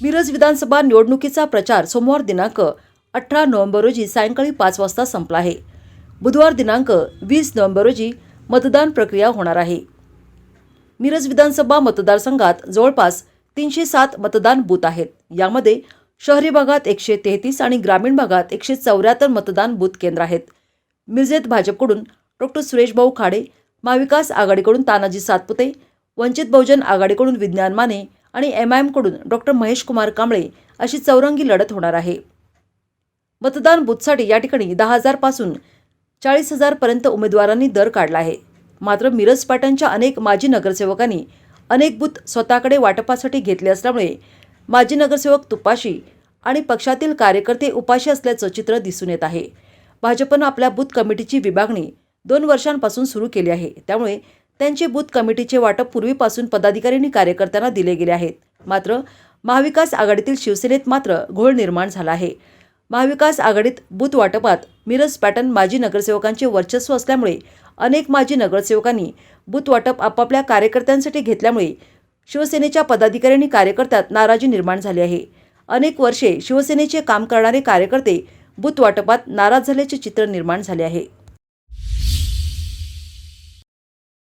मिरज विधानसभा निवडणुकीचा प्रचार सोमवार दिनांक अठरा नोव्हेंबर रोजी सायंकाळी पाच वाजता संपला आहे. बुधवार दिनांक वीस नोव्हेंबर रोजी मतदान प्रक्रिया होणार आहे. मिरज विधानसभा मतदारसंघात जवळपास तीनशे सात मतदान बूथ आहेत. यामध्ये शहरी भागात एकशे तेहतीस आणि ग्रामीण भागात एकशे चौऱ्याहत्तर मतदान बूथ केंद्र आहेत. मिरजेत भाजपकडून डॉक्टर सुरेशभाऊ खाडे महाविकास आघाडीकडून तानाजी सातपुते वंचित बहुजन आघाडीकडून विज्ञान माने आणि एम आय एमकडून डॉक्टर महेश कुमार कांबळे अशी चौरंगी लढत होणार आहे. मतदान बूथसाठी या ठिकाणी दहा हजारपासून चाळीस हजारपर्यंत उमेदवारांनी दर काढला आहे. मात्र मिरज पाटणच्या अनेक माजी नगरसेवकांनी अनेक बूथ स्वतःकडे वाटपासाठी घेतले असल्यामुळे माजी नगरसेवक तुपाशी आणि पक्षातील कार्यकर्ते उपाशी असल्याचं चित्र दिसून येत आहे. भाजपनं आपल्या बूथ कमिटीची विभागणी दोन वर्षांपासून सुरू केली आहे. त्यामुळे त्यांचे बूथ कमिटीचे वाटप पूर्वीपासून पदाधिकारी आणि कार्यकर्त्यांना दिले गेले आहेत. मात्र महाविकास आघाडीतील शिवसेनेत मात्र घोळ निर्माण झाला आहे. महाविकास आघाडीत बूथ वाटपात मिरज पॅटर्न माजी नगरसेवकांचे वर्चस्व असल्यामुळे अनेक माजी नगरसेवकांनी बूथ वाटप आपापल्या कार्यकर्त्यांसाठी घेतल्यामुळे शिवसेनेच्या पदाधिकारी आणि कार्यकर्त्यात नाराजी निर्माण झाली आहे. अनेक वर्षे शिवसेनेचे काम करणारे कार्यकर्ते बूथ वाटपात नाराज झाल्याचे चित्र निर्माण झाले आहे.